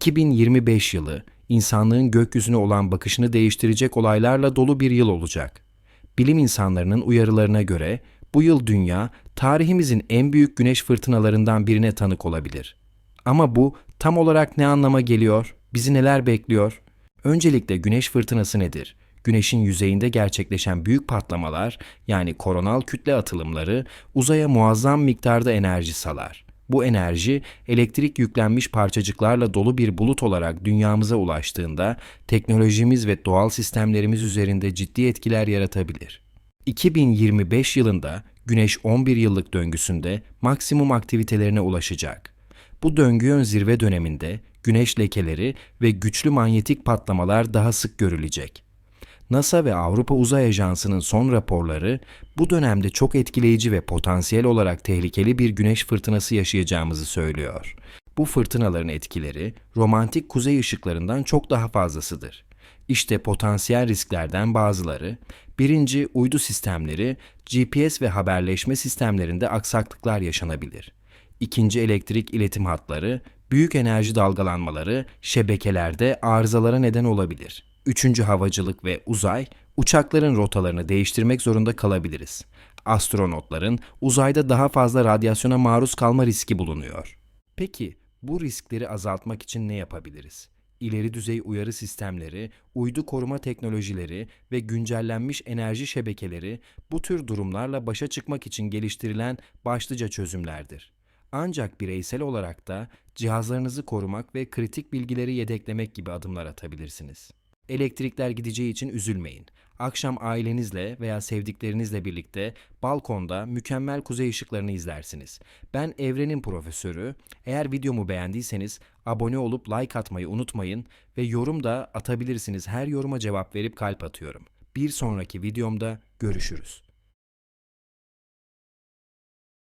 2025 yılı insanlığın gökyüzüne olan bakışını değiştirecek olaylarla dolu bir yıl olacak. Bilim insanlarının uyarılarına göre bu yıl dünya tarihimizin en büyük güneş fırtınalarından birine tanık olabilir. Ama bu tam olarak ne anlama geliyor? Bizi neler bekliyor? Öncelikle güneş fırtınası nedir? Güneşin yüzeyinde gerçekleşen büyük patlamalar yani koronal kütle atılımları uzaya muazzam miktarda enerji salar. Bu enerji elektrik yüklenmiş parçacıklarla dolu bir bulut olarak dünyamıza ulaştığında teknolojimiz ve doğal sistemlerimiz üzerinde ciddi etkiler yaratabilir. 2025 yılında Güneş 11 yıllık döngüsünde maksimum aktivitelerine ulaşacak. Bu döngü yön zirve döneminde güneş lekeleri ve güçlü manyetik patlamalar daha sık görülecek. NASA ve Avrupa Uzay Ajansı'nın son raporları bu dönemde çok etkileyici ve potansiyel olarak tehlikeli bir güneş fırtınası yaşayacağımızı söylüyor. Bu fırtınaların etkileri romantik kuzey ışıklarından çok daha fazlasıdır. İşte potansiyel risklerden bazıları, birinci uydu sistemleri, GPS ve haberleşme sistemlerinde aksaklıklar yaşanabilir. İkinci elektrik iletim hatları, büyük enerji dalgalanmaları şebekelerde arızalara neden olabilir. Üçüncü havacılık ve uzay, uçakların rotalarını değiştirmek zorunda kalabiliriz. Astronotların uzayda daha fazla radyasyona maruz kalma riski bulunuyor. Peki bu riskleri azaltmak için ne yapabiliriz? İleri düzey uyarı sistemleri, uydu koruma teknolojileri ve güncellenmiş enerji şebekeleri bu tür durumlarla başa çıkmak için geliştirilen başlıca çözümlerdir. Ancak bireysel olarak da cihazlarınızı korumak ve kritik bilgileri yedeklemek gibi adımlar atabilirsiniz. Elektrikler gideceği için üzülmeyin. Akşam ailenizle veya sevdiklerinizle birlikte balkonda mükemmel kuzey ışıklarını izlersiniz. Ben Evrenin Profesörü. Eğer videomu beğendiyseniz abone olup like atmayı unutmayın ve yorum da atabilirsiniz. Her yoruma cevap verip kalp atıyorum. Bir sonraki videomda görüşürüz.